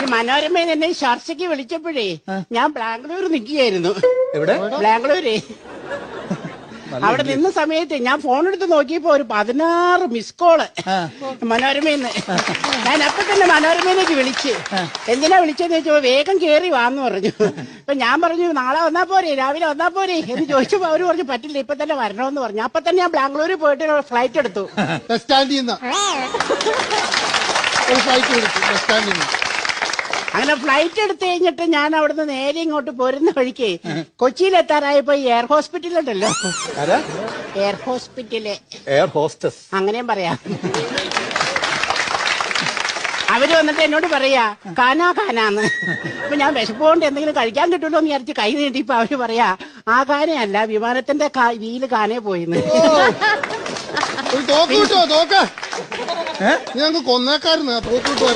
ഈ മനോരമയിൽ എന്നെ ചർച്ചയ്ക്ക് വിളിച്ചപ്പോഴേ ഞാൻ ബാംഗ്ലൂർ നിൽക്കുകയായിരുന്നു. എവിടെ? ബാംഗ്ലൂരേ. അവിടെ നിന്ന സമയത്ത് ഞാൻ ഫോൺ എടുത്ത് നോക്കിയപ്പോ ഒരു പതിനാറ് മിസ് കോൾ മനോരമയിന്ന് ഞാൻ അപ്പൊ തന്നെ മനോരമയിലേക്ക് വിളിച്ച്. എന്തിനാ വിളിച്ചെന്ന് ചോദിച്ചപ്പോ വേഗം കേറി വാന്ന് പറഞ്ഞു. അപ്പൊ ഞാൻ പറഞ്ഞു നാളെ വന്നാ പോരെ രാവിലെ വന്നാ പോരെ എന്ന് ചോദിച്ചപ്പോ അവർ പറഞ്ഞു പറ്റില്ല ഇപ്പൊ തന്നെ വരണമെന്ന് പറഞ്ഞു. അപ്പൊ തന്നെ ഞാൻ ബാംഗ്ലൂരിൽ പോയിട്ട് ഫ്ലൈറ്റ് എടുത്തു. ബസ് സ്റ്റാൻഡിൽ നിന്ന്. ഫ്ലൈറ്റ് വിളിച്ചു ബസ് സ്റ്റാൻഡിൽ നിന്ന്. അങ്ങനെ ഫ്ലൈറ്റ് എടുത്തു കഴിഞ്ഞിട്ട് ഞാൻ അവിടുന്ന് നേരെ ഇങ്ങോട്ട് പോരുന്ന വഴിക്ക് കൊച്ചിയിലെത്താറായപ്പോ എയർ ഹോസ്പിറ്റൽ ഉണ്ടല്ലോ. എയർ ഹോസ്പിറ്റൽ എയർ ഹോസ്റ്റസ് അങ്ങനെയും പറയാം. അവർ വന്നിട്ട് എന്നോട് പറയാ കാനാ കാനാന്ന്. അപ്പൊ ഞാൻ വിശപ്പുകൊണ്ട് എന്തെങ്കിലും കഴിക്കാൻ കിട്ടുമല്ലോ എന്ന് വിചാരിച്ച് കൈ നീട്ടിയപ്പോ അവർ പറയാ ആ കാനയല്ല വിമാനത്തിന്റെ വീൽ കാനേ പോയിന്ന്. തോക്കൂട്ടോ തോക്ക ഞങ്ങൾക്ക് കൊന്നേക്കാരുന്ന് തോക്കൂട്ടോ